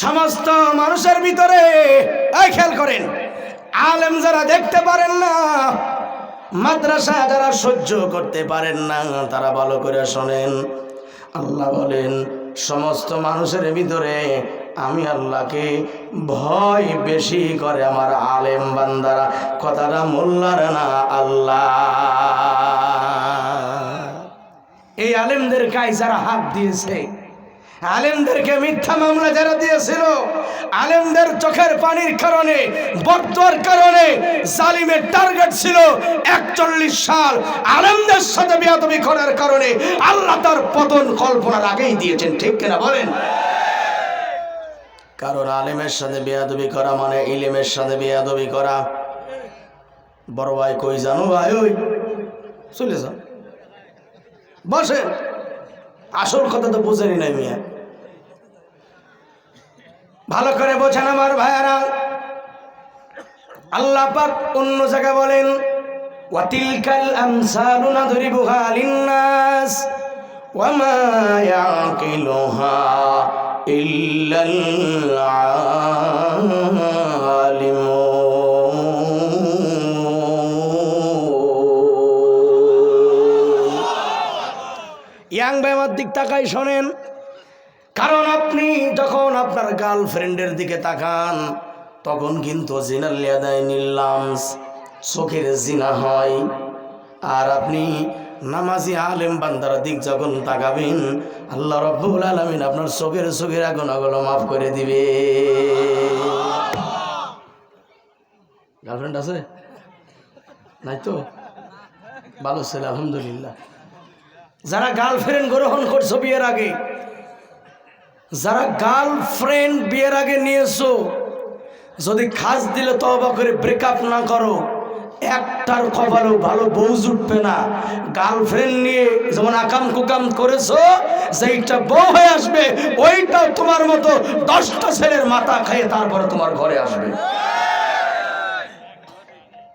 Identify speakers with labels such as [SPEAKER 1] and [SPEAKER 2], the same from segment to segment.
[SPEAKER 1] সমস্ত মানুষের ভিতরে খেয়াল করেন, আলেম যারা দেখতে পারেন না, মাদ্রাসা যারা সহ্য করতে পারেন না, তারা ভালো করে শোনেন। আল্লাহ বলেন, সমস্ত মানুষের ভিতরে আমি আল্লাহকে ভয় বেশি করে আমার আলেম বান্দারা, কথাটা মোল্লার না, আল্লাহ। এই আলেমদের গায়ে যারা হাত দিয়েছে আলেমদেরকে মিথ্যা মামলা যারা দিয়েছিল, আলেমদের চোখের পানির কারণে বর্তর কারণে জালিমের টার্গেট ছিল একচল্লিশ সাল আলেমদের সাথে বিয়াদবি করার কারণে আল্লাহ তার পতন কল্পনার আগেই দিয়েছেন, ঠিক কিনা বলেন? কারণ আলেমের সাথে বেয়াদবি করা মানে ইলেমের সাথে বেয়াদবি করা। বড় ভাই কই জানো ভাই ওই? চলে যাও। বসেন। আসল কথা তো বুঝেনি নাই মিয়া। ভালো করে বোঝেন আমার ভাইয়ারা। আল্লাহ পাক অন্য জায়গায় বলেন, ওয়াতিলকাল আমসালু নাদরিবুহা লিন্নাস, ওয়ামা ইয়াকিলুহা ইল্লাল ইয়াং ভাই দিক তাকাই শোনেন কারণ আপনি যখন আপনার গার্লফ্রেন্ডের দিকে তাকান, তখন কিন্তু জিনার লিয়াদায় নিলাম চোখের জিনা হয়। আর আপনি নামাজি আলেম বান্দার দিক যখন তাকাবেন, আল্লাহ রব্বুল আলমিন আপনার চোখের চোখের আগুন আগুলো মাফ করে দিবে। গার্লফ্রেন্ড আছে? নাই তো? ভালো ছেলে, আলহামদুলিল্লাহ। যারা গার্লফ্রেন্ড গ্রহণ করছ বিয়ের আগে যারা গার্লফ্রেন্ড বিয়ের আগে নিয়েছো, যদি খাস দিলে তবা করে ব্রেকআপ না করো, একটার কপালও ভালো বউ জুটবে না। গার্লফ্রেন্ড নিয়ে যেমন আকাম কুকাম করেছ, যেইটা বউ হয়ে আসবে, ওইটাও তোমার মতো দশটা ছেলের মাথা খাইয়ে তারপরে তোমার ঘরে আসবে।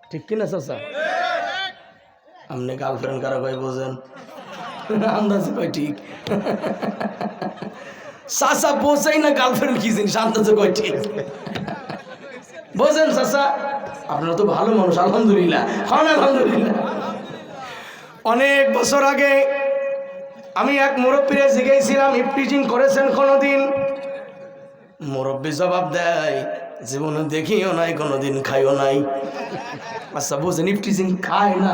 [SPEAKER 1] ঠিক কিনা চাচা? আপনি গার্লফ্রেন্ড কারা কই বোঝেন? আন্দাজে কয় ঠিক? চাচা বোঝাই না গার্লফ্রেন্ড কি জিনিস আন্দাজে কয় ঠিক বোঝেন চাচা আপনারা তো ভালো মানুষ, আলহামদুলিল্লাহ। হন, আলহামদুলিল্লাহ। অনেক বছর আগে আমি এক মুরব্বীরে জিজ্ঞেসছিলাম ইফটিজিং করেছেন কোনোদিন? মুরব্বী জবাব দেয়, জীবনে দেখিও নাই, কোনোদিন খাইও নাই। আচ্ছা বোঝেন, ইফটিজিং খায় না,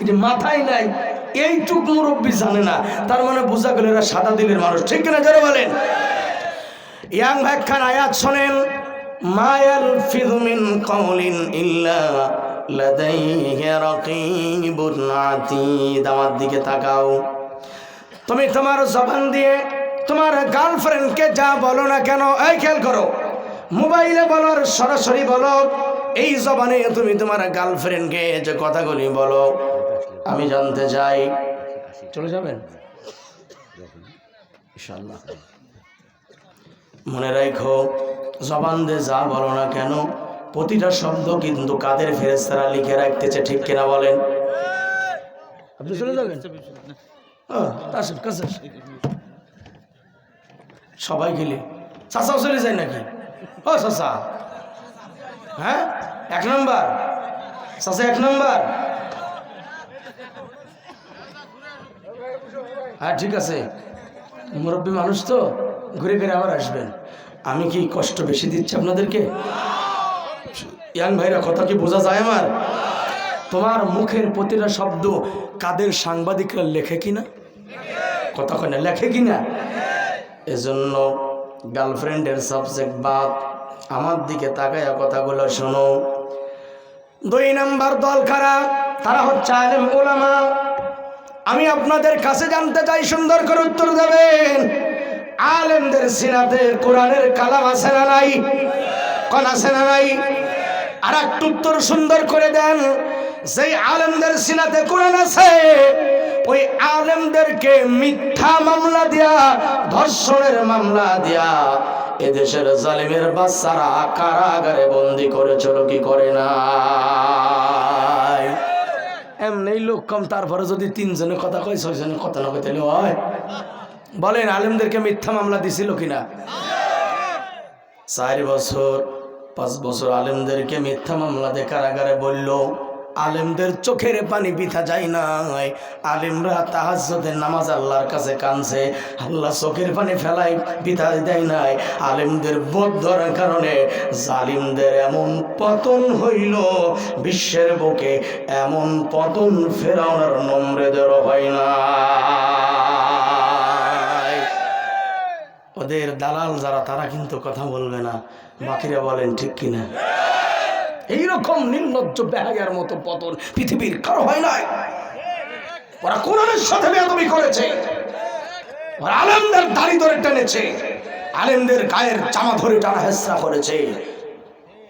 [SPEAKER 1] এটা মাথায় নাই। এইটুক মুরব্বী জানে না। তার মানে বোঝা গেল এরা সাদা দিলের মানুষ। ঠিক কিনা যারা বলেন? ইয়াং ভাইখান আয়াত শোনেন, মায়াল ফিদমিন কওলিন ইল্লা লাদাইহি রাকিবুন আতীদ। আমার দিকে তাকাও। তুমি তোমার জবান দিয়ে তোমার গার্লফ্রেন্ডকে যা বলো না কেন, এই খেয়াল করো। মোবাইলে বলো সরাসরি বলো, এই জবানে তুমি তোমার গার্লফ্রেন্ডকে যে কথাগুলি বলো। আমি জানতে চাই। চলে যাবেন? মনে রাখো, জবান দে যা বলো না কেন, প্রতিটা শব্দ কিন্তু কাদের ফেরেস্তারা লিখে রাখতেছে, ঠিক কিনা বলেন? কাছে সবাই গেলে। চাচাও চলে যায় নাকি? ও চাচা। হ্যাঁ এক নম্বর। চাচা, এক নম্বর। হ্যাঁ ঠিক আছে। মুরব্বী মানুষ তো, ঘুরে ফিরে আবার আসবেন। আমি কি কষ্ট বেশি দিচ্ছি আপনাদেরকে? ইয়াং ভাইরা, কথা কি বোঝা যায় আমার? তোমার মুখের প্রতিটা শব্দ কাদের সাংবাদিকরা লেখে কিনা? কথা কয় লেখে কিনা? এজন্য গার্লফ্রেন্ডের সাবজেক্ট বাদ, আমার দিকে তাকায়া কথাগুলো শোনো। দুই নাম্বার দল খারাপ তারা হচ্ছে আলেম ওলামা আমি আপনাদের কাছে জানতে চাই, সুন্দর করে উত্তর দেবেন। আলেমদের সিনাতে কোরআনের কালাম আছে না নাই? কন আছে না নাই? আর একটু উত্তর সুন্দর করে দেন। যেই আলেমদের সিনাতে কোরআন আছে, ওই আলেমদেরকে মিথ্যা মামলা দিয়া, ধর্ষণের মামলা দিয়া এদেশের জালিমের বাচ্চারা কারাগারে বন্দি করেছিল, কি করে না? এমনি লোক কম, তারপরে যদি তিনজনে কথা কয়, ছয়জনে কথা না তাহলে হয়। বলেন, আলেমদেরকে মিথ্যা মামলা দিছিল কিনা? চার বছর, পাঁচ বছর আলেমদেরকে মিথ্যা মামলা দেখার কারাগারে বলল। আলেমদের চোখের পানি বিথা যায় নাই। আলেমরা তাহাজ্জুদের নামাজ আল্লাহর কাছে কানছে আল্লাহ চোখের পানি ফেলাই বিথা দেয় নাই। আলেমদের বোধ ধরার কারণে জালিমদের এমন পতন হইল, বিশ্বের বুকে এমন পতন ফেরাউনার নম্রেদেরও হয় না ওদের দালাল যারা, তারা কিন্তু কথা বলবে না। বাকিরা বলেন, ঠিক কিনা? এইরকম নির্লজ্জ বেহাইয়ার মতো পতন পৃথিবীর কারও হয় নাই। ওরা কোরআনের সাথে বেয়াদবি করেছে। ওরা আলেমদের দাড়ি ধরে টেনেছে। আলেমদের গায়ের জামা ধরে টানা হেসরা করেছে।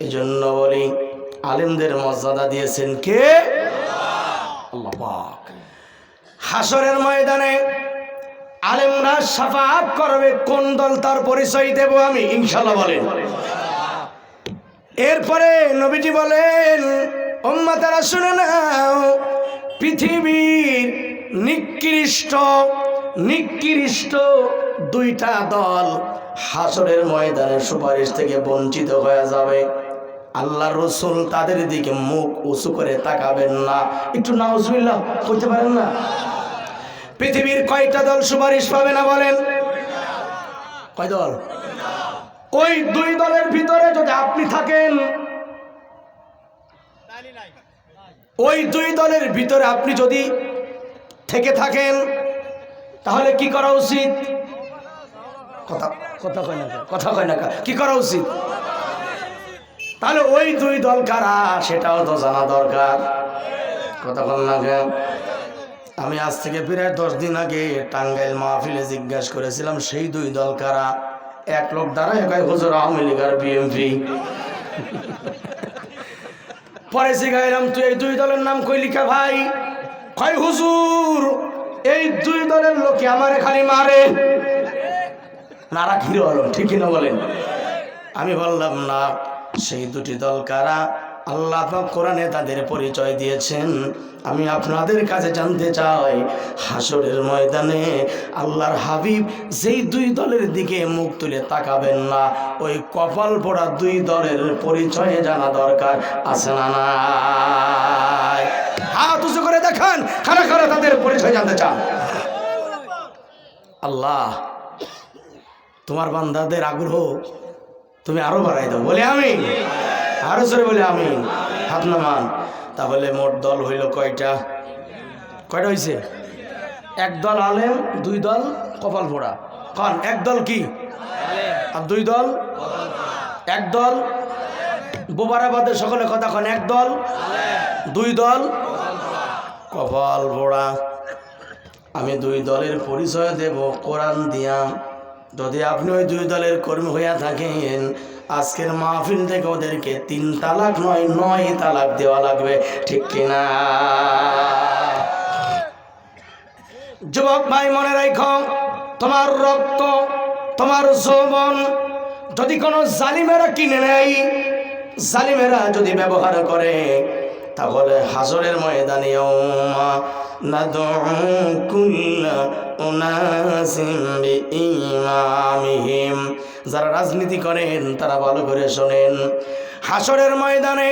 [SPEAKER 1] এই জন্য বলি, আলেমদের মর্যাদা দিয়েছেন কে? হাসরের ময়দানে আলেমরা সাফাত করবে, কোন দল তার পরিচয় দেব আমি? ইনশাল্লাহ বলেন। এরপরে নবীজি বলেন ওম্মা তারা শুনে নাও, পৃথিবীর নিকৃষ্ট নিকৃষ্ট দুইটা দল হাসরের ময়দানের সুপারিশ থেকে বঞ্চিত হয়ে যাবে। আল্লাহ রসুল তাদের দিকে মুখ উঁচু করে তাকাবেন না। একটু নাউজবিল্লাহ করতে পারেন না? পৃথিবীর কয়টা দল সুপারিশ পাবে না বলেন? কয় দল? ওই দুই দলের ভিতরে যদি আপনি থাকেন, ওই দুই দলের ভিতরে আপনি যদি থেকে থাকেন, তাহলে কি করা উচিত? কথা কথা কয় না কথা কয় না কি করা উচিত? তাহলে ওই দুই দল কারা? সেটাও তো জানা দরকার। কথা বল না কেন? আমি আজ থেকে প্রায় দশ দিন আগে টাঙ্গাইল মাহফিলে জিজ্ঞাসা করেছিলাম, সেই দুই দল কারা? এক লোক দ্বারা একাই হুজুর, আওয়ামী লীগ আর বিএমপি। পরে শিখাইলাম তুই এই দুই দলের নাম কই লিখা ভাই? কয়, হুজুর, এই দুই দলের লোকে আমারে খালি মারে। নারা ঘিরে হলো ঠিক না বলেন। আমি বললাম, না, সেই দুটি দল কারা? আল্লাহ কোরআনে তাদের পরিচয় দিয়েছেন। আমি আপনাদের কাছে জানতে চাই হাসরের ময়দানে আল্লাহর হাবিব যেই দুই দলের দিকে মুখ তুলে তাকাবেন না, ওই কপাল পোড়া দুই দলের পরিচয়ে জানা দরকার আছে না নাই? হাত উঁচু করে দেখান খারা খারা তাদের পরিচয় জানতে চান। আল্লাহ, তোমার বান্দাদের আগ্রহ তুমি আরও বাড়াই দাও, বলে আমি আরও জোরে বলে আমি হাত নামান। তাহলে মোট দল হইল কয়টা? কয়টা হয়েছে এক দল আলেম, দুই দল কপাল পোড়া কন, এক দল কি? আর দুই দল? এক দল? বোবারাবাদে সকলে কথা কন, এক দল? দুই দল? কপাল পোড়া আমি দুই দলের পরিচয় দেব, কোরআন দিয়া। যদি আপনি ওই দুই দলের কর্মী হইয়া থাকেন আজকের মাহফিল থেকে ওদেরকে তিন তালাক নয় নয় তালাক দেওয়া লাগবে। ঠিক কিনা? যুবক ভাই, মনে রাখো, তোমার রক্ত, তোমার যৌবন যদি কোনো জালিমেরা কিনে নেয়, জালিমেরা যদি ব্যবহার করে, তাহলে হাজরের ময়দানে ওমা যারা রাজনীতি করেন, তারা ভালো করে শোনেন। হাসরের ময়দানে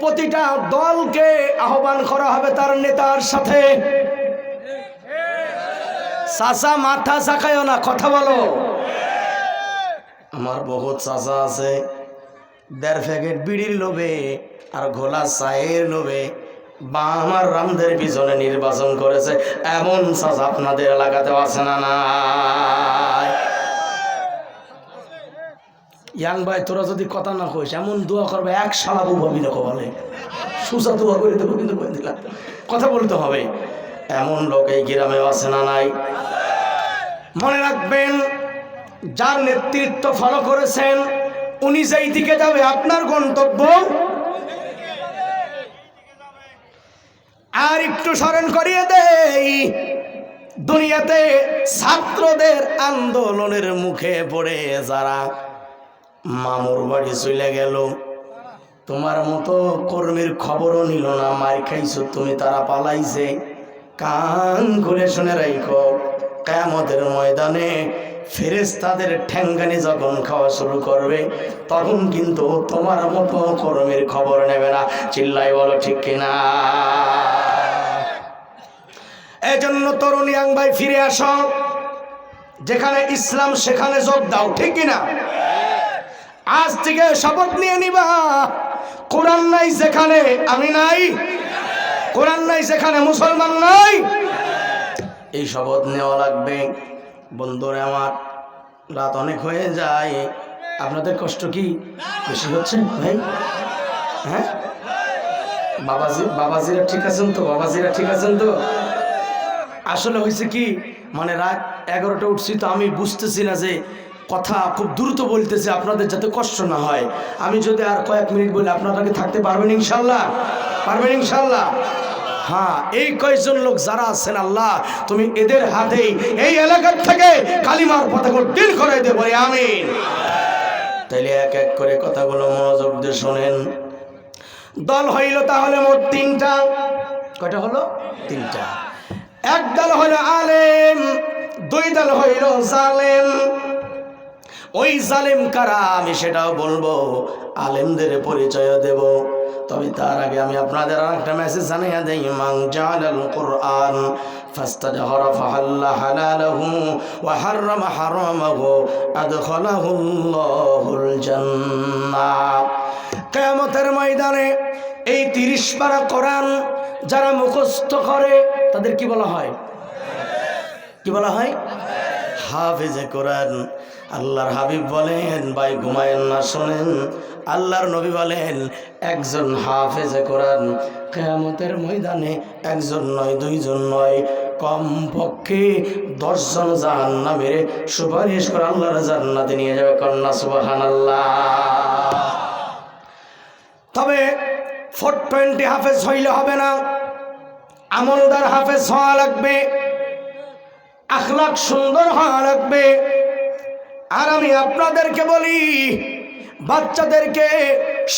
[SPEAKER 1] প্রতিটা দলকে আহ্বান করা হবে তার নেতার সাথে। চাচা, মাথা চাকায় না, কথা বলো। আমার বহুত চাচা আছে, দেড় প্যাকেট বিড়ির লোভে আর ঘোলা চায়ের লোভে। বা আমার রামদের পিছনে নির্বাচন করেছে, এমন চাষ আপনাদের এলাকাতে আছে না নাই? ইয়াং ভাই, তোরা যদি কথা না কইস, এমন দোয়া করবে, এক সালা বউ ভাবি না বলে। সুসা দোয়া করে দেবো কিন্তু কথা বলতে হবে। এমন লোক এই গ্রামে আছে না নাই? মনে রাখবেন, যার নেতৃত্ব ফলো করেছেন, উনি যেই দিকে যাবে, আপনার গন্তব্য আর একটু স্মরণ করিয়ে দেই, দুনিয়াতে ছাত্রদের আন্দোলনের মুখে পড়ে যারা মামুর বাড়ি চলে গেল। তোমার মতো কর্মীর খবরও নিল না, মার খাইছো তুমি, তারা পালাইছে। কান খুলে শুনে রাখো কেমতের ময়দানে ফেরেস তাদের ঠ্যাঙ্গানি যখন খাওয়া শুরু করবে, তখন কিন্তু তোমার মতো কর্মীর খবর নেবে না। চিল্লাই বলো, ঠিক কিনা? এজন্য তরুণ ইয়াং ভাই ফিরে আসো। যেখানে ইসলাম, সেখানে যোগ দাও, ঠিক কিনা? আজ থেকে শপথ নিয়ে নিবা। কোরআন নাই যেখানে আমি নাই। কোরআন নাই যেখানে মুসলমান নাই। এই শপথ নেওয়া লাগবে। বন্ধুরে আমার, রাত অনেক হয়ে যায়। আপনাদের কষ্ট কি বেশি হচ্ছে? হ্যাঁ? বাবাজি, বাবাজিরা ঠিক আছেন তো? বাবাজিরা ঠিক আছেন তো? আসলে হয়েছে কি মানে রাত এগারোটা উঠছি তো আমি বুঝতেছি না যে কথা খুব দ্রুত বলতেছে, আপনাদের যাতে কষ্ট না হয়। আমি যদি আর কয়েক মিনিট বলি, আপনারা কি থাকতে পারবেন ইনশাল্লাহ? পারবেন ইনশাল্লাহ? হ্যাঁ এই কয়েকজন লোক যারা আছেন, আল্লাহ, তুমি এদের হাতেই এই এলাকার থেকে কালিমার পতাকা দিন করে দেবো আমিন। তাইলে এক এক করে কথাগুলো মনোযোগ দিয়ে শোনেন। দল হইল তাহলে মোট তিনটা। কয়টা হলো? তিনটা। এক দল হইল আলেম, দুই দল হইল জালেম। ওই জালেম কারা আমি সেটাও বলবো আলেমদের পরিচয় দেব তবে তার আগে আমি আপনাদের আর একটা মেসেজ জানিয়ে দেই মাং জালাল কোরআন فاستجهر فحل حلاله وحرم حرامه أدخله الله الجنة কেয়ামতের ময়দানে এই তিরিশ পারা কোরআন যারা মুখস্থ করে তাদের কি বলা হয় কি বলা হয় হাফেজে কোরআন আল্লাহর হাবিব বলেন, ভাই ঘুমায়েন না, শোনেন। আল্লাহর নবী বলেন, একজন হাফেজে কোরআন কেয়ামতের ময়দানে একজন নয়, দুইজন নয় কম পক্ষে দশজন জাহান্না মেরে সুপারিশ করে আল্লাহর জান্নাতে নিয়ে যাবে কন্যা সুবাহান তবে ফোর টোয়েন্টি হাফেজ হইলে হবে না, আমলদার হাফেজ হওয়া লাগবে আখলাখ সুন্দর হওয়া লাগবে আর আমি আপনাদেরকে বলি, বাচ্চাদেরকে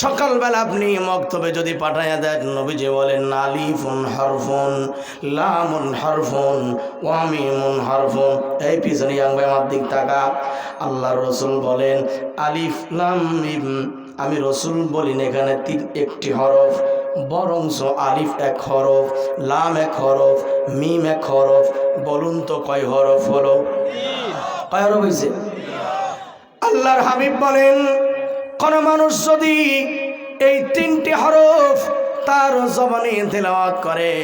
[SPEAKER 1] সকালবেলা আপনি মক্তবে যদি পাঠাইয়া দেন, নবীজি বলেন, আলিফুন হরফুন, লামুন হরফুন, ওয়ামিমুন হরফুন। এই পিছনে ইয়াংবে আমার দিক তাকা। আল্লাহ রসুল বলেন, আলিফ, লাম আমি রসুল বলিন এখানে তিন, একটি হরফ, বরংস আলিফ এক হরফ, লাম এক হরফ, মিম এক হরফ। বলুন তো কয় হরফ হলো? কয় হরফ হয়েছে আল্লাহর হাবিব বলেন, কোন মানুষ যদি এই তিনটি হরফ তার জবানে তেলাওয়াত করে,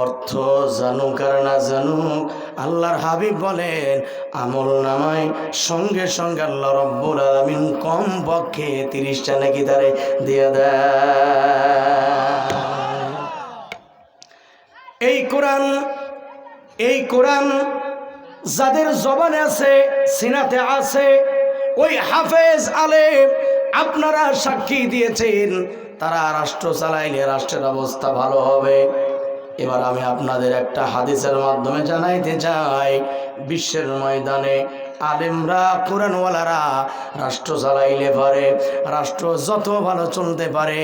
[SPEAKER 1] অর্থ জানুক আর না জানুক, আল্লাহর হাবিব বলেন, আমল নামায় সঙ্গে সঙ্গে আল্লাহ রব্বুল আলমিন কম পক্ষে তিরিশটা নাকি তারে দিয়ে দেয়। এই কোরআন এই কোরআন যাদের জবানে আছে, সিনাতে আছে ওই হাফেজ আলেম আপনারা সাক্ষী দিয়েছেন, তারা রাষ্ট্র চালাইলে রাষ্ট্রের অবস্থা ভালো হবে। এবার আমি আপনাদের একটা হাদিসের মাধ্যমে জানাইতে চাই। বিশ্বের ময়দানে আলেমরা, কোরআনওয়ালারা রাষ্ট্র চালাইলে পারে, রাষ্ট্র যত ভালো চলতে পারে,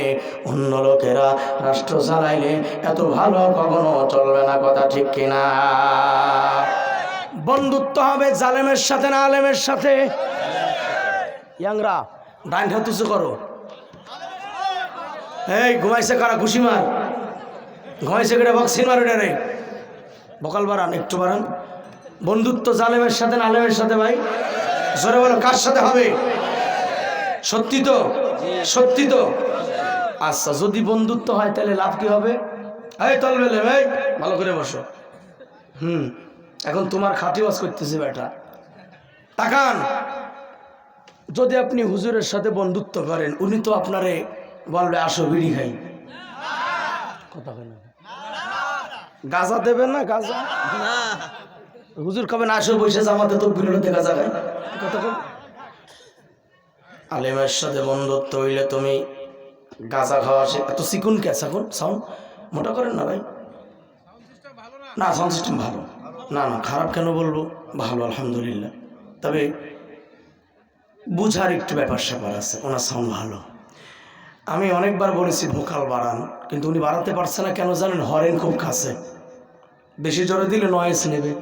[SPEAKER 1] অন্য লোকেরা রাষ্ট্র চালাইলে এত ভালো কখনো চলবে না, কথা ঠিক কিনা? বন্ধুত্ব হবে জালেমের সাথে না আলেমের সাথে? ইয়াংরা ডাইন হাত উঁচু করো। এই, ঘুমাইছে কারা? খুশি মার। ঘুমাইছে কেটে বক্সিন মার রে বকাল বাড়ান, একটু বাড়ান। বন্ধুত্ব জালেমের সাথে না আলেমের সাথে ভাই? জোরে বলো, কার সাথে হবে? সত্যি তো? সত্যি তো? আচ্ছা যদি বন্ধুত্ব হয়, তাহলে লাভ কি হবে? এই তলবেলে ভাই ভালো করে বসো। হুম, এখন তোমার খাটি ওয়াজ করতেছি বেটা। তাকান। যদি আপনি হুজুরের সাথে বন্ধুত্ব করেন, উনি তো আপনারে বলবে, আসো বিড়ি খাই। কথা না। গাজা দেবেন না, গাজা? হুজুর কবেন, আসো বসে জামাতে তো বিরোধে গাজা খাই। কথা কন আলেমের সাথে বন্ধুত্ব হইলে তুমি গাজা খাওয়া সে এত চিকুন কে এখন? সাউন্ড মোটা করেন না ভাই? না সাউন্ড সিস্টেম ভালো। না না, খারাপ কেন বলব? ভালো, আলহামদুলিল্লাহ। তবে বুঝার একটু ব্যাপার স্যাপার আছে, ওনার সাউন্ড ভালো। আমি অনেকবার বলেছি ভোকাল বাড়ান, কিন্তু উনি বাড়াতে পারছে না কেন জানেন? হরেন খুব কাছে। বেশি জোরে দিলে নয়েস নেবে।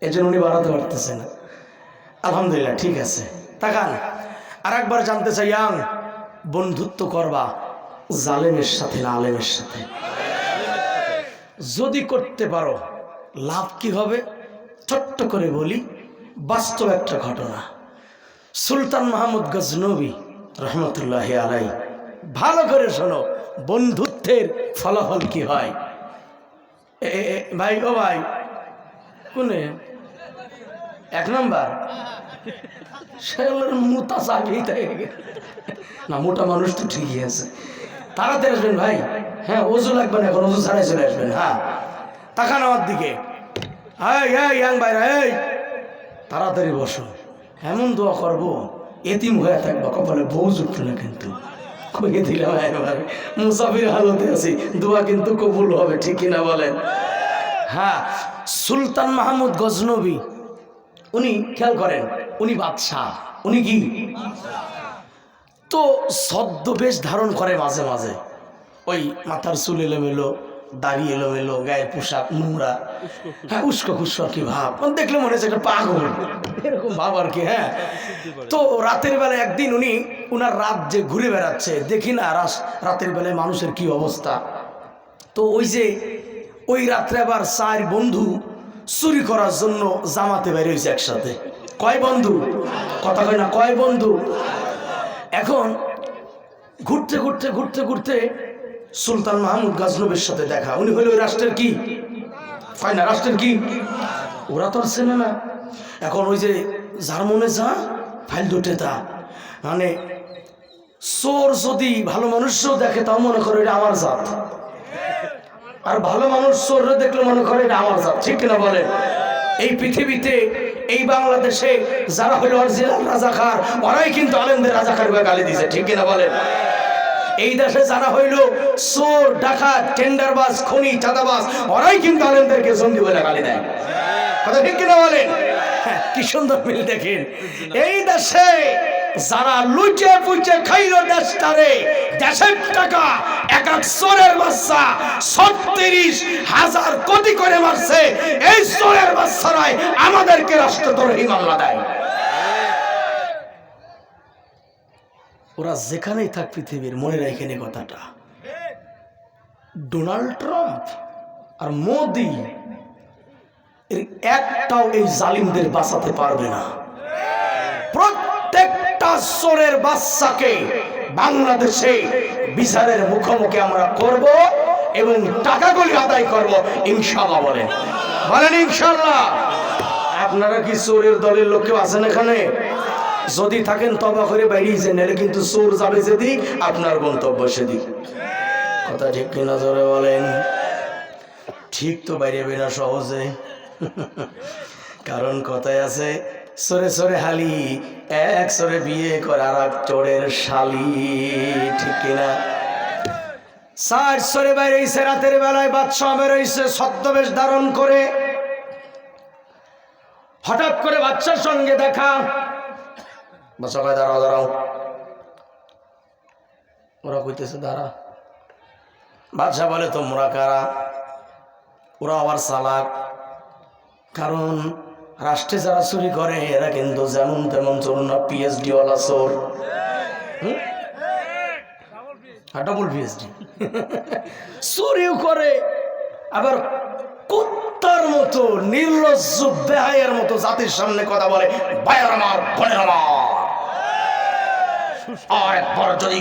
[SPEAKER 1] এই জন্য উনি বাড়াতে পারতেছে না। আলহামদুলিল্লাহ, ঠিক আছে। তাকান। আর একবার জানতে চাই, ইয়াং, বন্ধুত্ব করবা জালেমের সাথে না আলেমের সাথে? যদি করতে পারো, লাভ কি হবে? ছোট্ট করে বলি, বাস্তব একটা ঘটনা। সুলতান মাহমুদ গজনবী রহমতুল্লাহ আলাই ভালো করে শোনো, বন্ধুত্বের ফলাফল কি হয়? ভাই ও ভাই, কোনে? এক নম্বর। মোটা চাকরি না, মোটা মানুষ তো ঠিকই আছে। তাড়াতাড়ি আসবেন ভাই। হ্যাঁ ওজু লাগবে এখন ওজু ছাড়াই চলে আসবেন হ্যাঁ। তাকান আমার দিকে। এই এই, ইয়াং ভাইরা, এই। তাড়াতাড়ি বসো। এমন দোয়া করব, এতিম হয়ে থাকব, কপালে বউ জুটবে না কিন্তু। কইয়ে দিলাম এবারে মুসাফির হালতে আছি, দোয়া কিন্তু কবুল হবে, ঠিক কিনা বলেন? হ্যাঁ সুলতান মাহমুদ গজনবী, উনি খেয়াল করেন, উনি বাদশাহ, উনি কি? তো ছদ্মবেশ ধারণ করে মাঝে মাঝে। ওই মাথার চুল এলোমেলো দাড়ি এলোমেলো গায়ের পোশাক, নোংরা। হ্যাঁ উস্কো খুস্কো কি ভাব? দেখলে মনে হচ্ছে একটা পাগল। এরকম ভাব আর কি হ্যাঁ। তো রাতের বেলা একদিন উনি, উনার রাত যে ঘুরে বেড়াচ্ছে, দেখি না রাতের বেলায় মানুষের কি অবস্থা। তো ওই যে, ওই রাত্রে আবার চার বন্ধু চুরি করার জন্য জামাতে বের হয়েছে একসাথে। কয় বন্ধু? কথা কয় না, কয় বন্ধু? এখন ঘুরতে ঘুরতে ঘুরতে ঘুরতে সুলতান মাহমুদ গাজনবীর সাথে দেখা। উনি হলো ওই রাষ্ট্রের কি? হয় না, রাষ্ট্রের কি? ওরা তো আর চেনে না। এখন ওই যে যার মনে যা, ফাইল দুটে তা মানে চোর যদি ভালো মানুষও দেখে, তাও মনে করে এটা আমার জাত। আর ভালো মানুষ চোররে দেখলে মনে করে এটা আমার জাত। ঠিক কিনা বলে এই পৃথিবীতে, এই বাংলাদেশে যারা হলো অরিজিনাল রাজাকার, ওরাই কিন্তু আলেমদের রাজাকার গালি দিছে ঠিক কিনা বলে এই দেশে যারা হইল চোর ডাকাত টেন্ডারবাজ খনি চাঁদাবাজ ওরাই কিন্তু আলেমদেরকে জঙ্গি বলে গালি দেয়। কথা ঠিক কিনা বলেন? হ্যাঁ, কি সুন্দর মিল দেখেন। এই দেশে যারা লুচে পুচে খাইল দেশটারে দেশের টাকা এক এক চোরের বাচ্চা ছত্রিশ হাজার কোটি করে মারছে এই চোরের বাচ্চারাই আমাদেরকে রাষ্ট্রদ্রোহী মামলা দেয়। ওরা যেখানেই থাক পৃথিবীর, মনে রাখেন কথাটা। ডোনাল্ড ট্রাম্প আর মোদি, এর একটাও এই জালিমদের বাঁচাতে পারবে না। প্রত্যেকটা চোরের বাচ্চাকে বাংলাদেশে বিচারের মুখোমুখি আমরা করব এবং টাকাগুলি আদায় করব ইনশাল্লাহ বলেন। বলেন ইনশাল্লাহ আপনারা কি চোরের দলের লোক আছেন এখানে? যদি থাকেন তবা করে যে নেলে কিন্তু চোর যাবে যেদিক আপনার গন্তব্য সেদিক। কথা ঠিক কিনা জোরে বলেন? ঠিক তো বাইরে বেরা সহজে কারণ কথায় আছে সরে সরে হালি, এক সরে বিয়ে করে আর এক চোরের শালি। ঠিক কিনা সার সরে বাইরে এসে রাতের বেলায় বাদশাহ বেরোইছে, ছদ্মবেশ ধারণ করে। হঠাৎ করে বাচ্চার সঙ্গে দেখা কয় দাঁড়াও দাঁড়াও। ওরা কইতেছে, দাঁড়া। বাদশাহ বলে তোমরা কারা? ওরা আবার চালাক। কারণ রাষ্ট্রে যারা চুরি করে, এরা কিন্তু যেমন তেমন চোর না পিএইচডি ওয়ালা চোর। ডাবল পিএইচডি চুরিও করে, আবার কুত্তার মতো, নির্লজ্জ বেহায়ের মতো জাতির সামনে কথা বলে, ভাইয়ের আমার, বোনের আমার। আর একবার যদি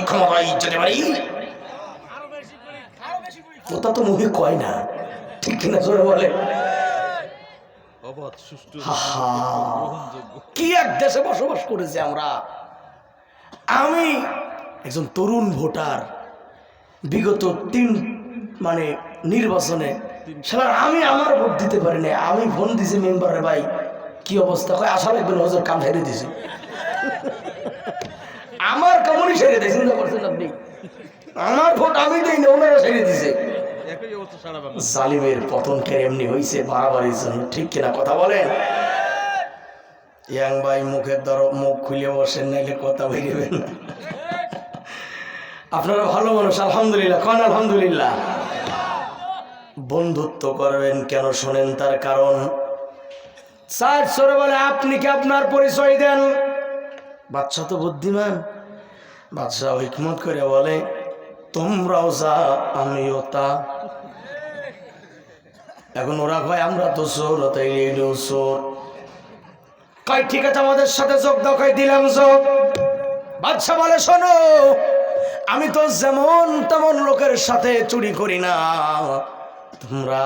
[SPEAKER 1] যেতে পারি কথা তো মুখে কয় না। ঠিক কিনা জোরে বলে? কি এক দেশে বসবাস করেছি আমরা? আমি একজন তরুণ ভোটার। বিগত তিন মানে নির্বাচনে সেবার আমি আমার ভোট দিতে পারি না আমি ফোন দিছি মেম্বারে ভাই কি অবস্থা? কয় আশা লাগবে না হজর কাম ছেড়ে দিছি। আমার কামড়ই ছেড়ে দিয়েছে চিন্তা করছেন আপনি? আমার ভোট আমি দিই না ওনারা দিছে।
[SPEAKER 2] সারা বাংলা
[SPEAKER 1] জালিমের পতন কে এমনি হয়েছে বাড়াবাড়ির জন্য ঠিক কিনা কথা বলেন? ইয়াং ভাই মুখের ধরো মুখ খুলে বসেন নাইলে কথা বেরোবেন না। আপনারা ভালো মানুষ আলহামদুলিল্লাহ। কন আলহামদুলিল্লাহ? বন্ধুত্ব করবেন কেন শোনেন তার কারণ? স্যার সরে বলে আপনি কি আপনার পরিচয় দেন? বাচ্চা তো বুদ্ধিমান। বাদশাহ হিকমত করে বলে, তোমরাও যা, আমিও তা। এখন ওরা কয়, আমরা তো চোর তাই চোর। কয়, ঠিক আছে, আমাদের সাথে যোগ দাও। দিলাম যোগ। বাদশাহ বলে, শোনো, আমি তো যেমন তেমন লোকের সাথে চুরি করি না। তোমরা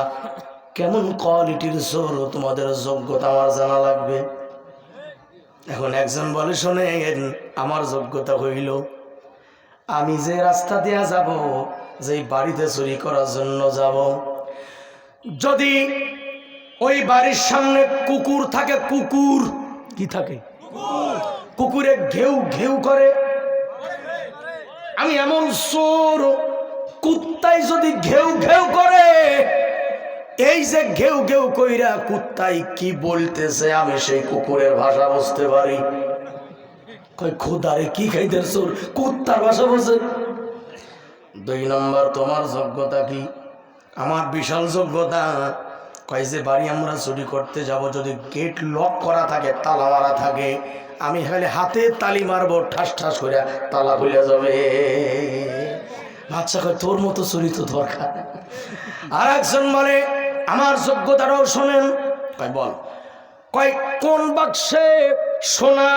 [SPEAKER 1] কেমন কোয়ালিটির চোর, তোমাদের যোগ্যতা আমার জানা লাগবে। এখন একজন বলে, শোনেন, আমার যোগ্যতা হইল, আমি যে রাস্তা দিয়া যাব যে বাড়িতে চুরি করার জন্য যাব। যদি ওই বাড়ির সামনে কুকুর থাকে, কুকুর কি থাকে? কুকুরে ঘেউ ঘেউ করে। আমি এমন চোর কুত্তাই যদি ঘেউ ঘেউ করে এই যে ঘেউ ঘেউ কইরা কুত্তাই কি বলতেছে, আমি সেই কুকুরের ভাষা বুঝতে পারি। খোদারে কি খাইতের চোর কুত্তার ভাষা বোঝে। দুই নম্বর, তোমার যোগ্যতা কি? আমার বিশাল যোগ্যতা। কয় যে বাড়ি আমরা চুরি করতে যাব, যদি গেট লক করা থাকে, তালা মারা থাকে, আমি খালি হাতে তালি মারবো, ঠাস ঠাস করে তালা খুলে যাবে। বাচ্চা কয় তোর মতো চুরি তো দরকার। আর একজন বলে আমার যোগ্যতাটাও শোনেন। কয় বল। কয় কোন বাক্সে সোনা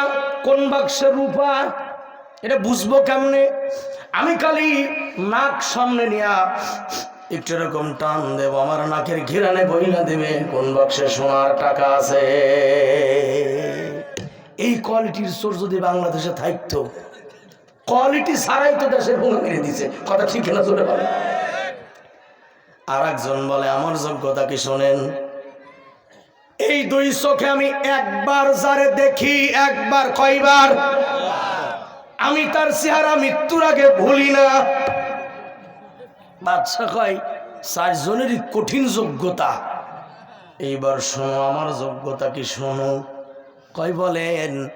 [SPEAKER 1] কোন বাক্সে রূপা এটা বুঝব কেমনে? আমি খালি নাক সামনে নিয়া একটু এরকম টান দেব আমার নাকের ঘিরানে বইলা দেবে কোন বাক্সে সোনার টাকা আছে। এই কোয়ালিটির চোর যদি বাংলাদেশে থাকতো কোয়ালিটি ছাড়াই তো দেশের ভূমি মেরে দিছে কথা ঠিক না চলে বলে। আর একজন বলে, আমার যোগ্যতা কি শোনেন? এই দুই চোখে আমি একবার যারে দেখি, একবার কয়বার? আমি তার চেহারা মৃত্যুর আগে ভুলি না। বাচ্চা কয়, চারজনেরই কঠিন যোগ্যতা। এইবার শোনো, আমার যোগ্যতা কি শোনো? কয়, বলেন।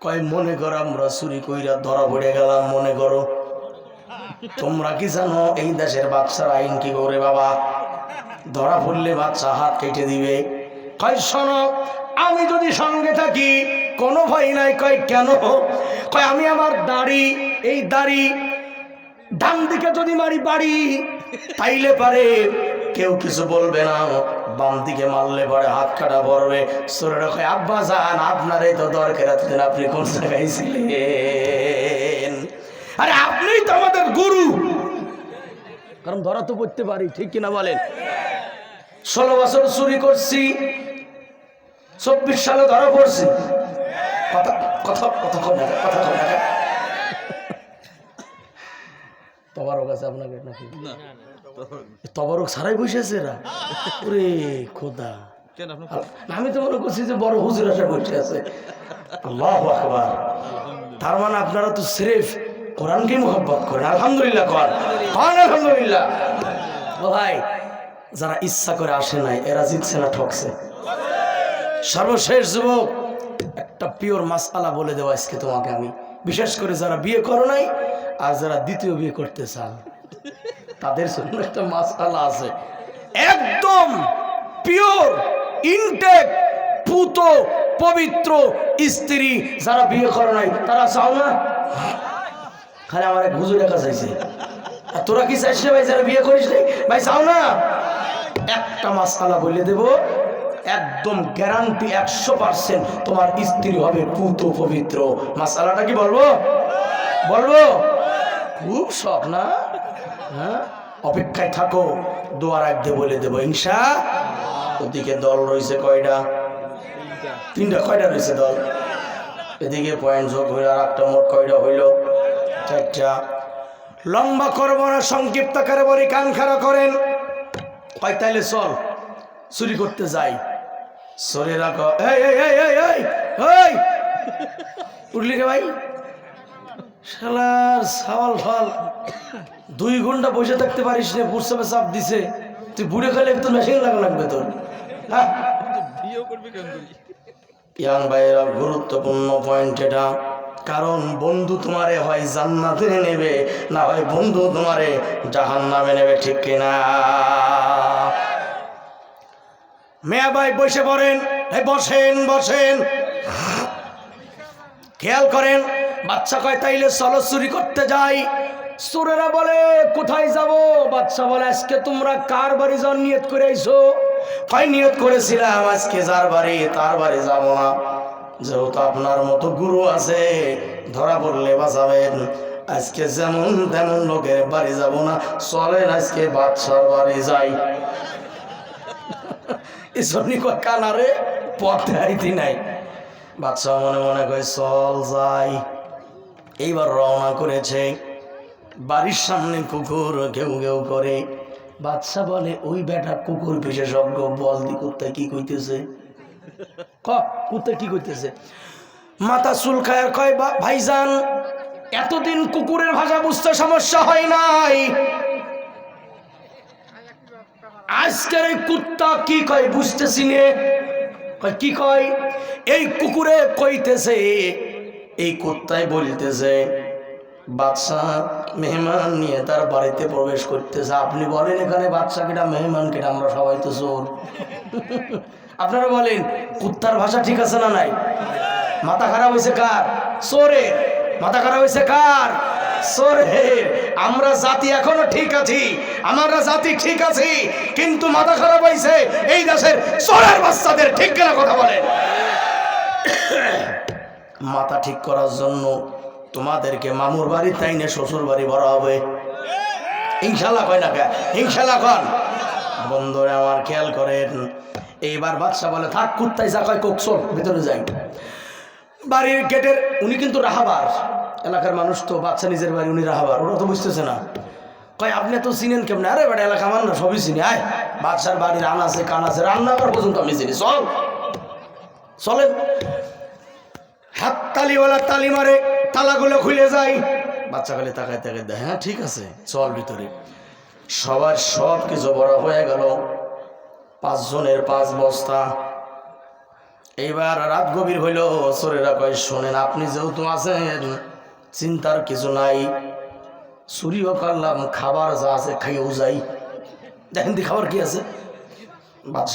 [SPEAKER 1] কয়, মনে করো, আমরা চুরি কইরা ধরা পড়ে গেলাম, মনে করো। তোমরা কি জানো, এই দেশের বাচ্চার আইন কি করে বাবা? ধরা পড়লে বাচ্চা হাত কেটে দিবে। কয়, শোনো, আমি যদি সঙ্গে থাকি, কোনো ভয় নাই। কয়, কেন? কয়, আমি আমার দাড়ি, এই দাড়ি ডান দিকে যদি মারি বাড়ি, তাইলে পারে কেউ কিছু বলবে না। বাম দিকে মারলে পরে হাত কাটা পড়বে। সোরেরা কয়, আব্বা যান আপনারই তো দরকার আপনি কোন জায়গায় ছিলেন? আরে আপনিই তো আমাদের গুরু। কারণ ধরা তো পড়তে পারি ঠিক কিনা বলেন? ষোলো বছর চুরি করছি চব্বিশ সালে ধরা পড়ছি। কথা কথা কথা কথা তবারক আছে আপনাকে নাকি? তবারক ছাড়াই বসে আছে এরা। ওরে খোদা। আমি তো মনে করছি যে বড় হুজুর আসা বসে আছে। আল্লাহ আকবার। তার মানে আপনারা তো সিরেফ কোরআনকে মোহব্বত করেন আলহামদুলিল্লাহ কর কন আলহামদুলিল্লাহ। ও ভাই, যারা ইচ্ছা করে আসে নাই, এরা জিতছে না, ঠকছে। সর্বশেষ যুবক, একটা পিওর মাসালা বলে দেওয়া আজকে তোমাকে আমি। বিশেষ করে যারা বিয়ে করো নাই, আর যারা দ্বিতীয় বিয়ে করতে চান, তাদের জন্য একটা মাসালা আছে। একদম পিওর, ইনটেক, পুত, পবিত্র স্ত্রী যারা বিয়ে করে নাই, তারা চাও না? খালি আমার এক হুজুরের কাছে চাইছে আর তোরা কি চাইছিস ভাই, যারা বিয়ে করিস নাই ভাই, চাও না? একটা মাসালা বলে দেব, একদম গ্যারান্টি একশো পার্সেন্ট তোমার স্ত্রী হবে পুত পবিত্র। মাসালাটা কি বলব? বলব? খুব শখ না? হ্যাঁ? অপেক্ষায় থাকো দোয়ার আগে বলে দেবো হিংসা ওদিকে দল রয়েছে কয়টা? তিনটা। কয়টা রয়েছে দল? এদিকে পয়েন্ট যোগ হইল, আর একটা মোট কয়টা হইল? চারটা লম্বা করব না সংক্ষিপ্ত করে বলি কান খাড়া করেন। কয় তাইলে চল চুরি করতে যাই। সরে রাখো। এই এই এই এই এই এই। উঠলি রে ভাই। শালার সাওয়াল ফল। দুই ঘণ্টা বসে থাকতে পারিস না বুড়সাপে চাপ দিছে। তুই বুড়ে খেলে তো মেশিন লাগা লাগবে তোর। হ্যাঁ? ইয়াং ভাইয়েরা গুরুত্বপূর্ণ পয়েন্ট এটা। কারণ বন্ধু তোমারে হয় জান্নাতে নেবে, না হয় বন্ধু তোমারে জাহান নামে নেবে, ঠিক কিনা মেয়া ভাই বসে পড়েন বসেন বসেন। খেয়াল করেন, বাচ্চা কয়, তাইলে চলো চুরি করতে যাই। সুরেরা বলে, কোথায় যাব? বাচ্চা বলে, আজকে তোমরা কার বাড়ি যাওয়ার নিয়ত করে আইছো কয়, নিয়ত করেছিলাম, আজকে যার বাড়ি, তার বাড়ি যাব না। যেহেতু আপনার মতো গুরু আছে, ধরা পড়লে বাঁচাবেন। আজকে যেমন তেমন লোকের বাড়ি যাব না, চলেন আজকে বাচ্চার বাড়ি যাই। এসবনি কানারে পথে আইতি নাই। বাচ্চা মনে মনে কয়, চল যাই। এইবার রওনা করেছে। বাড়ির সামনে কুকুর ঘেউ ঘেউ করে। বাচ্চা বলে, ওই বেটা কুকুর বিশেষজ্ঞ বল দি করতে কি কইতেছে? ক, কুত্তা কি কইতেছে মাথা চুল খায় কয় ভাইজান, এতদিন কুকুরের ভাষা বুঝতে সমস্যা হয় নাই। আজকের এই কুত্তা কি কয় বুঝতেছি নে। কি কয়? এই কুকুরে কইতেছে, এই কুত্তায় বলতেছে, বাচ্চা মেহমান নিয়ে তার বাড়িতে প্রবেশ করতেছে। আপনি বলেন এখানে বাচ্চা কেটা, মেহমান কেটা, আমরা সবাই তো চোর। আপনারা বলেন, কুত্তার ভাষা ঠিক আছে না নাই? মাথা খারাপ হয়েছে কার? চোরে মাথা খারাপ হয়েছে কার? চোরে আমরা জাতি এখনও ঠিক আছি, আমরা জাতি ঠিক আছি, কিন্তু মাথা খারাপ হয়েছে এই দেশের চোরের বাচ্চাদের, ঠিক কেনা কথা বলে মাথা ঠিক করার জন্য তোমাদেরকে মামুর বাড়ি তাই না শ্বশুর বাড়ি ভরা হবে। ইনশাল্লাহ কয় না ইনশাল্লাহ কন। বন্ধুরে আমার খেয়াল করেন। এইবার বাদশা বলে, থাক কুত্তাই যা কয় কোক, চল, ভিতরে যাই। বাড়ির গেটের, উনি কিন্তু রাহাবার। এলাকার মানুষ তো বাচ্চা নিজের বাড়ি, উনি রাহাবার। ওরা তো বুঝতেছে না। কয়, আপনি তো চিনেন কেমন? আরে বেটা এলাকা মান না, সবই চিনি। আয় বাচ্চার বাড়ি রান আছে রান্না করার পর্যন্ত আমি চিনি। চল, চলেন। হাত তালিওয়ালা তালি মারে, তালাগুলো খুলে যায়। বাচ্চা খালি তাকায় তাকায় দেয় হ্যাঁ ঠিক আছে, চল ভিতরে। সবার সব কিছু বড় হয়ে গেল। পাঁচজনের পাঁচ বস্তা। এইবার রাত গভীর হইল চোরেরা কয়, শোনেন, আপনি যেহেতু আছেন, চিন্তার কিছু নাই। চুরিও করলাম, খাবার যা আছে খাইয়েও যাই। দেখেন খাবার কি আছে?